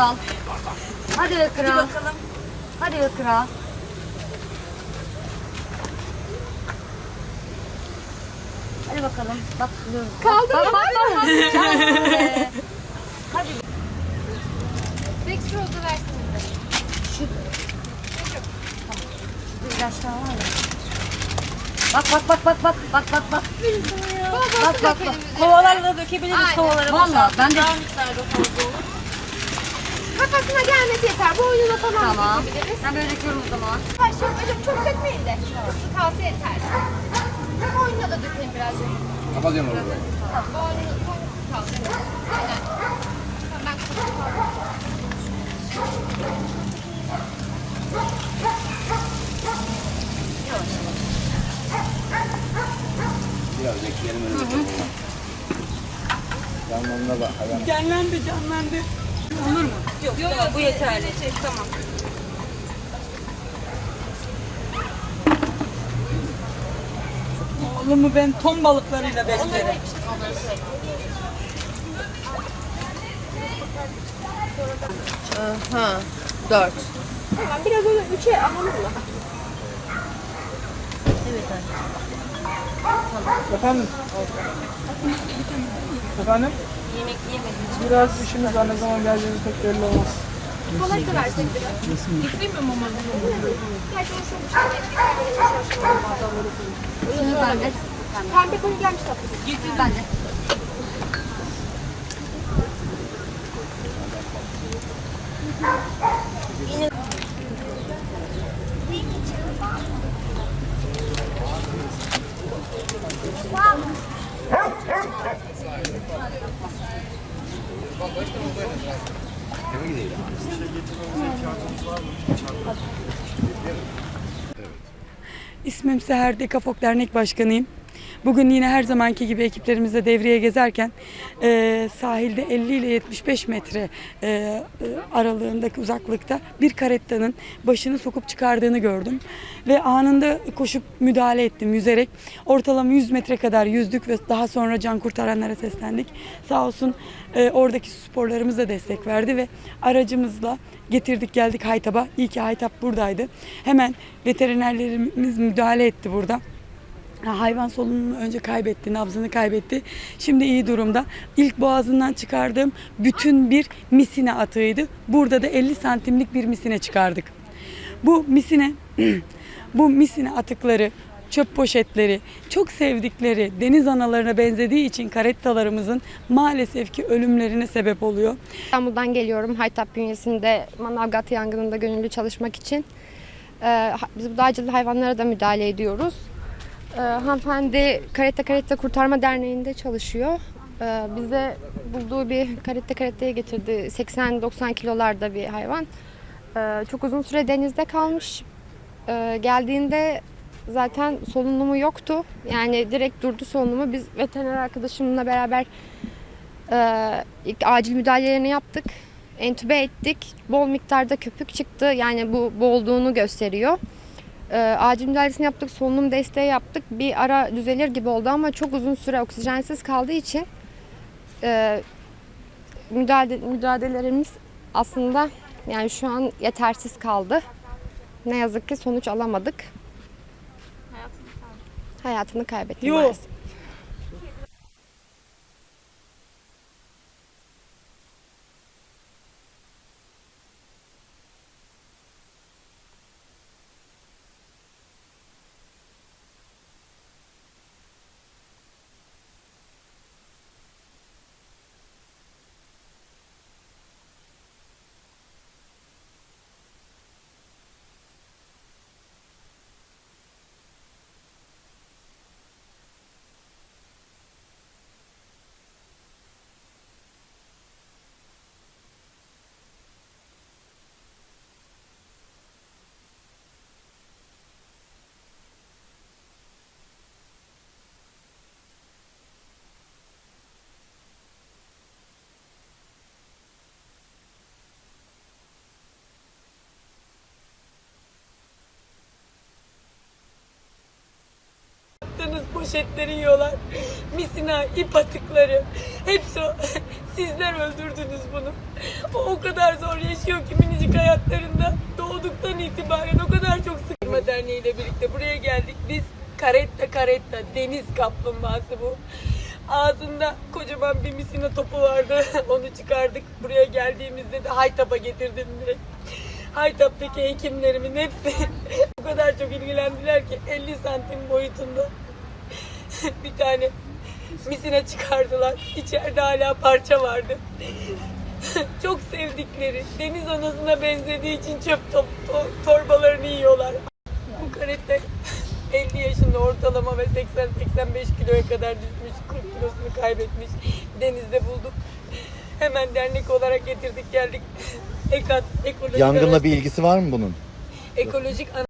kral. Hadi be kral. bakalım. Hadi be kral. Hadi bakalım. Bak suluyorum. Kaldı bak, bak, bak, bak. Canım be. Dextrose'u versenize. Şu ilaçlar var ya. Bak bak bak bak bak bak bak bak. Bak, bak, bak. Kovalarla dökebiliriz Aynen. kovalara. Valla ben de Daha miktarda fazla olur. Kafasına gelmesi yeter. Boynuna falan tamam. dökebiliriz. Ben böyle döküyorum o zaman. Başlayalım. Hocam çok dökmeyin de. Islı kalsa yeter. Boynuna da dökelim birazcık. Kapatıyorum orada. Boynuna boynuna kalsın. Aynen. Tamam, ben kapatıyorum. Biraz bekleyelim öyle. Yanlarına bak. Canlandı canlandı. Olur mu? Yok yok bu yeterli. Tamam. Oğlumu ben ton balıklarıyla beslerim. Ha, dört. Tamam biraz onu üçe alalım mı? Efendim? Efendim? Yemek yemedim. Biraz işimiz var ne zaman geleceğimiz pek belli olmaz. Kolayı da versek biraz. Getireyim mi mama? Gerçi o çok şey. Şimdi ben de. İsmim Seher Dekafok Dernek Başkanıyım. Bugün yine her zamanki gibi ekiplerimizle devreye gezerken e, sahilde 50 ile 75 metre e, e, aralığındaki uzaklıkta bir karettanın başını sokup çıkardığını gördüm. Ve anında koşup müdahale ettim yüzerek. Ortalama 100 metre kadar yüzdük ve daha sonra can kurtaranlara seslendik. Sağ olsun e, oradaki sporlarımız da destek verdi ve aracımızla getirdik geldik Haytap'a. İyi ki Haytap buradaydı. Hemen veterinerlerimiz müdahale etti burada. Ha, Hayvan solunumunu önce kaybetti, nabzını kaybetti. Şimdi iyi durumda. İlk boğazından çıkardığım bütün bir misine atığıydı. Burada da 50 santimlik bir misine çıkardık. Bu misine, bu misine atıkları, çöp poşetleri, çok sevdikleri deniz analarına benzediği için karettalarımızın maalesef ki ölümlerine sebep oluyor. İstanbul'dan geliyorum. Haytap bünyesinde Manavgat yangınında gönüllü çalışmak için. Ee, biz bu dağcılık hayvanlara da müdahale ediyoruz. Ee, hanımefendi Karette Karette Kurtarma Derneği'nde çalışıyor. Ee, bize bulduğu bir karette karetteye getirdi. 80-90 kilolarda bir hayvan. Ee, çok uzun süre denizde kalmış. Ee, geldiğinde zaten solunumu yoktu. Yani direkt durdu solunumu. Biz veteriner arkadaşımla beraber ee, ilk acil müdahalelerini yaptık. Entübe ettik. Bol miktarda köpük çıktı. Yani bu boğulduğunu gösteriyor. Ee, acil müdahalesini yaptık. Solunum desteği yaptık. Bir ara düzelir gibi oldu ama çok uzun süre oksijensiz kaldığı için e, müdahale, müdahalelerimiz aslında yani şu an yetersiz kaldı. Ne yazık ki sonuç alamadık. Hayatını kaybetti Yok. maalesef. Poşetleri yiyorlar. Misina, ip atıkları. Hepsi o. Sizler öldürdünüz bunu. O, o kadar zor yaşıyor ki minicik hayatlarında. Doğduktan itibaren o kadar çok sıkılma derneği ile birlikte buraya geldik. Biz karetta karetta deniz kaplumbağası bu. Ağzında kocaman bir misina topu vardı. Onu çıkardık. Buraya geldiğimizde de Haytap'a getirdim direkt. Haytap'taki hekimlerimin hepsi o kadar çok ilgilendiler ki 50 santim boyutunda bir tane misine çıkardılar. İçeride hala parça vardı. çok sevdikleri, deniz anasına benzediği için çöp top, to- torbalarını yiyorlar. Bu karette 50 yaşında ortalama ve 80-85 kiloya kadar düşmüş, 40 kilosunu kaybetmiş. Denizde bulduk. Hemen dernek olarak getirdik geldik. Ekat, ekolojik Yangınla bir ilgisi var mı bunun? ekolojik